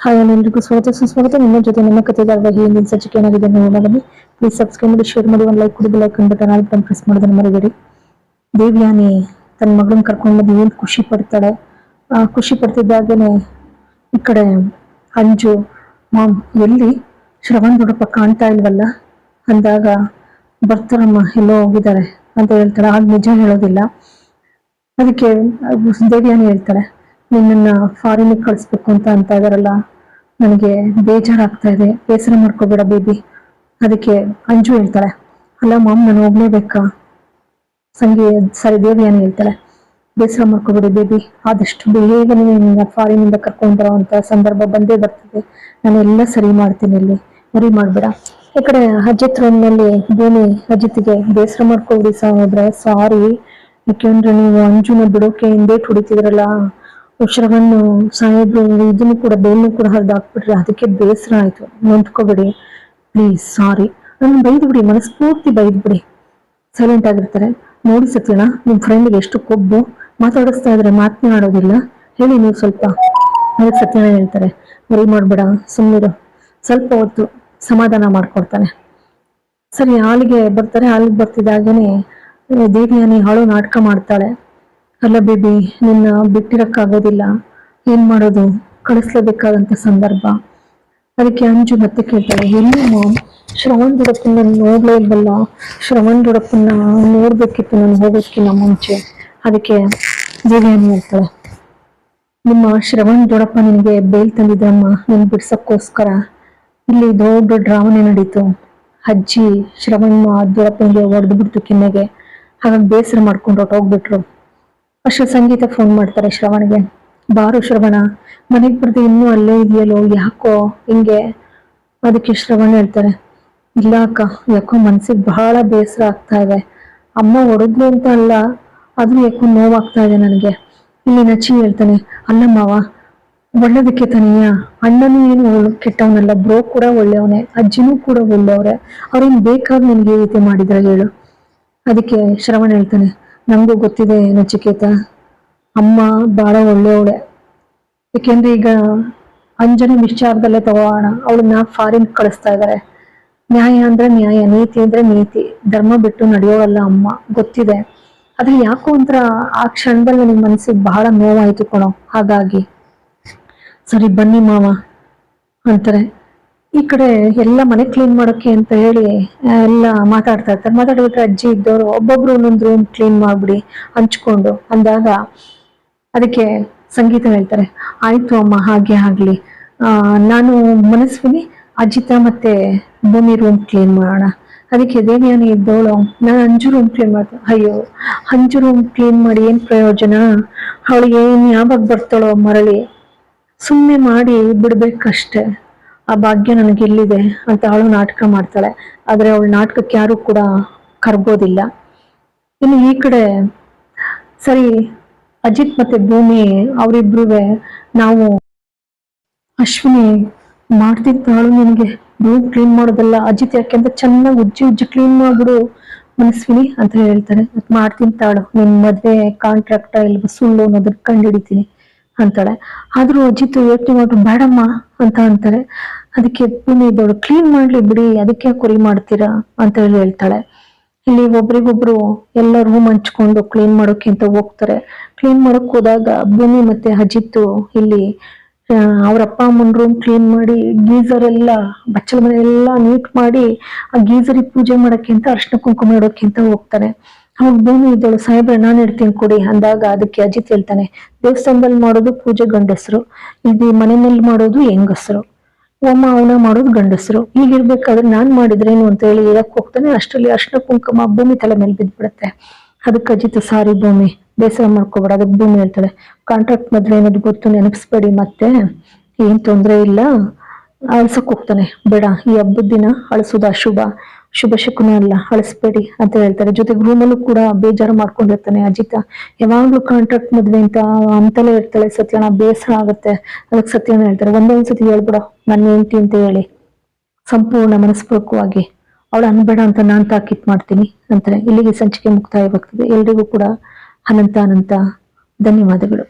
Hi ಎಲ್ಲರಿಗೂ ಸ್ವಾಗತ. ಸುಸ್ವಾಗತ. ನಿಮ್ಮ ಜೊತೆ ನಮ್ಮ ಕಥೆಗಾರರ ಹಿಂದಿನ ಸಂಚಿಕೆ ಏನಾಗಿದೆ ನೋಡೋಣ ಬನ್ನಿ ಪ್ಲೀಸ್ ಸಬ್ಸ್ಕ್ರೈಬ್ ಮಾಡಿ ಶೇರ್ ಮಾಡಿ, ಒಂದು ಲೈಕ್ ಕೊಡಿ like button all button press ಮಾಡೋದನ್ನ ಮರಿಬೇಡಿ. ದೇವ್ಯಾನಿ ತನ್ನ ಮಗಳನ್ನ ಕರ್ಕೊಂಡು ಬಂದು ಏನು ಖುಷಿ ಪಡ್ತಾಳೆ? ಆ ಖುಷಿ ಪಡ್ತಿದ್ದಾಗೇನೆ ಈ ಕಡೆ ಅಂಜು, ಮಾಮ್, ಎಲ್ಲಿ? ಶ್ರವಣ್ ದೊಡ್ಡಪ್ಪ ಕಾಣ್ತಾ ಇಲ್ವಲ್ಲ? ಅಂದಾಗ ಬರ್ತಾರಮ್ಮ, ಎಲ್ಲೋ ಹೋಗಿದ್ದಾರೆ ಅಂತ ಹೇಳ್ತಾಳೆ. ಆಗ ನಿಜ ಹೇಳೋದಿಲ್ಲ. ಅದಕ್ಕೆ ದೇವ್ಯಾನಿ ಹೇಳ್ತಾಳೆ ನಿನ್ನನ್ನ ಫಾರಿನ್ ಕಳಿಸ್ಬೇಕು ಅಂತ ಅಂತ ಇದಾರಲ್ಲ ನನಗೆ ಬೇಜಾರಾಗ್ತಾ ಇದೆ. ಬೇಸರ ಮಾಡ್ಕೋಬೇಡ ಬೇಬಿ ಅದಕ್ಕೆ ಅಂಜು ಹೇಳ್ತಾಳೆ, ಅಲ್ಲ ಮಾಮ್, ನಾನು ಹೋಗ್ಲೇಬೇಕಾ? ಸರಿ ದೇವೇನು ದೇವಿಯಾನಿ ಹೇಳ್ತಾಳೆ, ಬೇಸರ ಮಾಡ್ಕೋಬೇಡಿ ಬೇಬಿ ಆದಷ್ಟು ಬೇಗನೆ ನಿನ್ನ ಫಾರಿನಿಂದ ಕರ್ಕೊಂಡ್ ಬರೋವಂಥ ಸಂದರ್ಭ ಬಂದೇ ಬರ್ತದೆ. ನಾನು ಎಲ್ಲ ಸರಿ ಮಾಡ್ತೀನಿ ಇಲ್ಲಿ. ಮರಿ ಮಾಡ್ಬೇಡ. ಈ ಕಡೆ ಅಜಿತ್ ರೂಮ್ನಲ್ಲಿ ಭೂಮಿ ಅಜಿತ್ಗೆ ಬೇಸರ ಮಾಡ್ಕೊಬಿಡಿ ಸಾಹೇಬ್ರೆ. ಸಾರಿ ಯಾಕೆಂದ್ರೆ ನೀವು ಅಂಜುನ ಬಿಡೋಕೆ ಹಿಂದೆ ಹೊಡಿತಿದ್ರಲ್ಲ. ಶ್ರವಣ್ಣು ಸಾಹೇಬ್ರು ಇದನ್ನು ಕೂಡ ಬೇಲ್ನು ಕೂಡ ಹರಿದು ಹಾಕ್ಬಿಟ್ರೆ ಅದಕ್ಕೆ ಬೇಸರ ಆಯ್ತು. ನೊಂದ್ಕೋಬೇಡಿ. ಪ್ಲೀಸ್ ಸಾರಿ ನನ್ನ ಬೈದು ಬಿಡಿ ಮನಸ್ಫೂರ್ತಿ ಬೈದು ಬಿಡಿ ಸೈಲೆಂಟ್ ಆಗಿರ್ತಾರೆ. ನೋಡಿ ಸತ್ಯನ ನಿಮ್ಮ ಫ್ರೆಂಡ್ಗೆ ಎಷ್ಟು ಕೊಬ್ಬು. ಮಾತಾಡಿಸ್ತಾ ಇದ್ರೆ ಮಾತನಾಡೋದಿಲ್ಲ ಹೇಳಿ ನೀವು ಸ್ವಲ್ಪ. ಅದಕ್ಕೆ ಸತ್ಯನ ಹೇಳ್ತಾರೆ, ಮರಿ ಮಾಡ್ಬೇಡ ಸುಮ್ಮನಿರು ಸ್ವಲ್ಪ ಹೊತ್ತು ಸಮಾಧಾನ ಮಾಡ್ಕೊಡ್ತಾನೆ. ಸರಿ, ಹಾಲಿಗೆ ಬರ್ತಾರೆ. ಹಾಲಿಗೆ ಬರ್ತಿದ್ದಾಗೇನೆ, ದೇವಿಯಾನಿ ಹಾಳು ನಾಟಕ ಮಾಡ್ತಾಳೆ. ಅಲ್ಲ ಬೇಬಿ, ನಿನ್ನ ಬಿಟ್ಟಿರಕ್ಕಾಗೋದಿಲ್ಲ. ಏನ್ ಮಾಡೋದು? ಕಳಿಸ್ಲೇಬೇಕಾದಂತ ಸಂದರ್ಭ. ಅದಕ್ಕೆ ಅಂಜು ಮತ್ತೆ ಕೇಳ್ತಾಳೆ, ಎಲ್ಲಿ ಮಾಮ್? ಶ್ರವಣ್ ದೊಡಪ್ಪನ ನೋಡ್ಲೇ ಇಲ್ವಲ್ಲ? ಶ್ರವಣ್ ದೊಡಪ್ಪನ ನೋಡ್ಬೇಕಿತ್ತು ನಾನು ಹೋಗೋದಕ್ಕಿಂತ ಮುಂಚೆ. ಅದಕ್ಕೆ ದೇವಿಯಾನಿ ಹೇಳ್ತಾಳೆ, ನಿಮ್ಮ ಶ್ರವಣ್ ದೊಡಪ್ಪ ನಿನಗೆ ಬೇಲ್ ತಂದಿದ್ರಮ್ಮ ನಿನ್ ಬಿಡ್ಸಕ್ಕೋಸ್ಕರ. ಇಲ್ಲಿ ದೊಡ್ಡ ಡ್ರಾಮನೆ ನಡೀತು. ಅಜ್ಜಿ ಶ್ರವಣ್ ದೊಡಪ್ಪನಿಗೆ ಹೊಡೆದು ಬಿಡ್ತು ಕಿನ್ನೆಗೆ. ಹಾಗಾಗಿ ಬೇಸರ ಮಾಡ್ಕೊಂಡು ಹೊಟ್ಟೋಗ್ಬಿಟ್ರು ಅಷ್ಟು ಸಂಗೀತ ಫೋನ್ ಮಾಡ್ತಾರೆ ಶ್ರವಣ್ಗೆ. ಬಾರು ಶ್ರವಣ, ಮನೆಗೆ ಬರ್ದು ಇನ್ನೂ ಅಲ್ಲೇ ಇದೆಯಲ್ಲೋ, ಯಾಕೋ, ಹಿಂಗೆ. ಅದಕ್ಕೆ ಶ್ರವಣ್ ಹೇಳ್ತಾರೆ, ಇಲ್ಲ ಅಕ್ಕ, ಯಾಕೋ ಮನ್ಸಿಗೆ ಬಹಳ ಬೇಸರ ಆಗ್ತಾ ಇದೆ. ಅಮ್ಮ ಹೊಡೆದ್ಲು ಅಂತ ಅಲ್ಲ ಅದು ಯಾಕೋ ನೋವಾಗ್ತಾ ಇದೆ ನನಗೆ. ಇಲ್ಲಿ ನಚ್ಚಿ ಹೇಳ್ತಾನೆ, ಅಲ್ಲ ಮಾವ, ಒಳ್ಳೇದಕ್ಕೆ ತನಿಯ. ಅಣ್ಣನೂ ಏನು ಕೆಟ್ಟವನಲ್ಲ, ಬ್ರೋ ಕೂಡ ಒಳ್ಳೆಯವನೇ, ಅಜ್ಜಿನೂ ಕೂಡ ಒಳ್ಳೆಯವ್ರೆ. ಅವ್ರೇನು ಬೇಕಾದ ನನಗೆ ಈ ರೀತಿ ಮಾಡಿದ್ರೆ ಹೇಳು. ಅದಕ್ಕೆ ಶ್ರವಣ್ ಹೇಳ್ತಾನೆ ನಂಗೂ ಗೊತ್ತಿದೆ ನಚಿಕೇತ ಅಮ್ಮ ಬಹಳ ಒಳ್ಳೆಯವಳೆ. ಯಾಕೆಂದ್ರೆ ಈಗ ಅಂಜನೆ ವಿಚಾರದಲ್ಲೇ ತಗೋಣ ಅವಳನ್ನ ಫಾರಿನ್ ಕಳಿಸ್ತಾ ಇದ್ದಾರೆ ನ್ಯಾಯ ಅಂದ್ರೆ ನ್ಯಾಯ, ನೀತಿ ಅಂದ್ರೆ ನೀತಿ, ಧರ್ಮ ಬಿಟ್ಟು ನಡೆಯೋವಲ್ಲ ಅಮ್ಮ, ಗೊತ್ತಿದೆ. ಆದ್ರೆ ಯಾಕೋ ಒಂಥರ ಆ ಕ್ಷಣದಲ್ಲಿ ನಿಮ್ ಮನಸ್ಸಿಗೆ ಬಹಳ ನೋವಾಯ್ತು ಕಣೋ, ಹಾಗಾಗಿ. ಸರಿ ಬನ್ನಿ ಮಾವ, ಅಂತಾರೆ. ಈ ಕಡೆ ಎಲ್ಲ ಮನೆ ಕ್ಲೀನ್ ಮಾಡೋಕೆ ಅಂತ ಹೇಳಿ ಎಲ್ಲ ಮಾತಾಡ್ತಾ ಇರ್ತಾರೆ. ಮಾತಾಡ್ಬಿಟ್ರೆ ಅಜ್ಜಿ ಇದ್ದವರು ಒಬ್ಬೊಬ್ರು ಒಂದೊಂದು ರೂಮ್ ಕ್ಲೀನ್ ಮಾಡ್ಬಿಡಿ ಹಂಚ್ಕೊಂಡು ಅಂದಾಗ ಅದಕ್ಕೆ ಸಂಗೀತ ಹೇಳ್ತಾರೆ. ಆಯ್ತು ಅಮ್ಮ, ಹಾಗೆ ಆಗ್ಲಿ. ನಾನು ಮನಸ್ವಿನಿ, ಅಜಿತ ಮತ್ತೆ ಭೂಮಿ ರೂಮ್ ಕ್ಲೀನ್ ಮಾಡೋಣ. ಅದಕ್ಕೆ ದೇವಿಯಾನಿ ಇದ್ದವಳು, ನಾನು ಅಂಜು ರೂಮ್ ಕ್ಲೀನ್ ಮಾಡ್ತೀನಿ. ಅಯ್ಯೋ, ಅಂಜು ರೂಮ್ ಕ್ಲೀನ್ ಮಾಡಿ ಏನ್ ಪ್ರಯೋಜನ? ಅವಳಿಗೆ ಏನ್ ಯಾವಾಗ ಬರ್ತಾಳೋ ಮರಳಿ. ಸುಮ್ಮನೆ ಮಾಡಿ ಬಿಡ್ಬೇಕಷ್ಟೆ. ಆ ಭಾಗ್ಯ ನನಗೆ ಎಲ್ಲಿದೆ ಅಂತ ಅವಳು ನಾಟಕ ಮಾಡ್ತಾಳೆ. ಆದ್ರೆ ಅವಳು ನಾಟಕಕ್ಕೆ ಯಾರು ಕೂಡ ಕರ್ಬೋದಿಲ್ಲ ಇನ್ನು ಈ ಕಡೆ ಸರಿ, ಅಜಿತ್ ಮತ್ತೆ ಭೂಮಿ ಅವರಿಬ್ರು ನಾವು ಅಶ್ವಿನಿ ಮಾಡ್ತಿದ್ದಾಳು ನಿನಗೆ? ರೂಮ್ ಕ್ಲೀನ್ ಮಾಡೋದಲ್ಲ, ಅಜಿತ್ ಯಾಕೆಂದ್ರೆ ಚೆನ್ನಾಗಿ ಉಜ್ಜಿ ಉಜ್ಜಿ ಕ್ಲೀನ್ ಮಾಡ್ಬಿಡು. ಮನಸ್ವಿನಿ ಅಂತ ಹೇಳ್ತಾರೆ. ಮಾಡ್ತೀನಿ ತಾಳು ನಿನ್ ಮದ್ವೆ ಕಾಂಟ್ರಾಕ್ಟ ಇಲ್ವ? ಸುಳ್ಳು ಅನ್ನೋದನ್ನ ಕಂಡಿಡಿತೀನಿ ಅಂತಾಳೆ ಆದ್ರೂ ಅಜಿತ್ ಯೋಚನೆ ಮಾಡ್ರು ಬೇಡಮ್ಮ ಅಂತ ಅಂತಾರೆ. ಅದಕ್ಕೆ ಭೂಮಿ ಇದ್ದವಳು ಕ್ಲೀನ್ ಮಾಡ್ಲಿ ಬಿಡಿ, ಅದಕ್ಕೆ ಕುರಿ ಮಾಡ್ತೀರಾ? ಅಂತ ಹೇಳಿ ಹೇಳ್ತಾಳೆ. ಇಲ್ಲಿ ಒಬ್ರಿಗೊಬ್ರು ಎಲ್ಲ ರೂಮ್ ಹಂಚ್ಕೊಂಡು ಕ್ಲೀನ್ ಮಾಡೋಕೆ ಅಂತ ಹೋಗ್ತಾರೆ. ಕ್ಲೀನ್ ಮಾಡಕ್ ಹೋದಾಗ ಭೂಮಿ ಮತ್ತೆ ಅಜಿತ್ತು ಇಲ್ಲಿ ಅವ್ರ ಅಪ್ಪ ಅಮ್ಮನ ರೂಮ್ ಕ್ಲೀನ್ ಮಾಡಿ, ಗೀಸರ್ ಎಲ್ಲ, ಬಚ್ಚಲ ಮನೆ ಎಲ್ಲ ನೀಟ್ ಮಾಡಿ, ಆ ಗೀಸರಿಗೆ ಪೂಜೆ ಮಾಡೋಕೆ ಅಂತ ಅರ್ಶಿನ ಕುಂಕುಮ ಇಡೋಕೆ ಅಂತ ಹೋಗ್ತಾರೆ ಅವಾಗ ಭೂಮಿ ಇದ್ದಳು ಸಾಹೇಬ್ರೆ, ನಾನು ಇಡ್ತೀನಿ ಕೊಡಿ, ಅಂದಾಗ ಅದಕ್ಕೆ ಅಜಿತ್ ಹೇಳ್ತಾನೆ, ದೇವಸ್ಥಾನದಲ್ಲಿ ಮಾಡೋದು ಪೂಜೆ ಗಂಡಸರು, ಇದು ಮನೆಯಲ್ಲಿ ಮಾಡೋದು ಹೆಂಗಸರು, ಹೋಮ, ಅವನ ಮಾಡೋದು ಗಂಡಸರು ಈಗಿರ್ಬೇಕಾದ್ರೆ ನಾನ್ ಮಾಡಿದ್ರೇನು ಅಂತ ಹೇಳಿ ಹೇಳಕ್ ಹೋಗ್ತಾನೆ, ಅಷ್ಟರಲ್ಲಿ ಅರ್ಶನ ಕುಂಕುಮ ಭೂಮಿ ತಲೆ ಮೇಲೆ ಬಿದ್ದ್ಬಿಡುತ್ತೆ ಅದಕ್ಕೆ ಅಜಿತ್, ಸಾರಿ ಭೂಮಿ, ಬೇಸರ ಮಾಡ್ಕೋಬೇಡ, ಅದಕ್ಕೆ ಭೂಮಿ ಹೇಳ್ತಾಳೆ ಕಾಂಟ್ರಾಕ್ಟ್ ಮದ್ವೆ ಅನ್ನೋದು ಗೊತ್ತು, ನೆನಪಿಸ್ಬೇಡಿ ಮತ್ತೆ, ಏನ್ ತೊಂದ್ರೆ ಇಲ್ಲ, ಅಳ್ಸಕ್ ಹೋಗ್ತಾನೆ, ಬೇಡ, ಈ ಹಬ್ಬದ ದಿನ ಅಳಿಸೋದು ಅಶುಭ. ಶುಭ ಶಕುನ ಅಲ್ಲ, ಅಳಿಸ್ಬೇಡಿ ಅಂತ ಹೇಳ್ತಾರೆ. ಜೊತೆಗೆ ರೂಮಲ್ಲೂ ಕೂಡ ಬೇಜಾರು ಮಾಡ್ಕೊಂಡಿರ್ತಾನೆ ಅಜಿತ. ಯಾವಾಗ್ಲೂ ಕಾಂಟ್ರಾಕ್ಟ್ ಮದ್ವೆ ಅಂತ ಅಂತಲೇ ಇರ್ತಾಳೆ ಸತ್ಯನ ಬೇಸರ ಆಗುತ್ತೆ. ಅದಕ್ಕೆ ಸತ್ಯನ ಹೇಳ್ತಾರೆ ಒಂದೊಂದ್ ಸತಿ ಹೇಳ್ಬಿಡ ನನ್ನ ಹೆಂಡತಿ ಅಂತ ಹೇಳಿ. ಸಂಪೂರ್ಣ ಮನಸ್ಪೂರ್ವಕವಾಗಿ, ಅವಳು ಅನ್ಬೇಡ ಅಂತ ನಾನ್ ತಾಕಿತ್ ಮಾಡ್ತೀನಿ ಅಂತಾರೆ. ಇಲ್ಲಿಗೆ ಸಂಚಿಕೆ ಮುಕ್ತಾಯವಾಗ್ತದೆ. ಎಲ್ರಿಗೂ ಕೂಡ ಅನಂತ ಅನಂತ ಧನ್ಯವಾದಗಳು.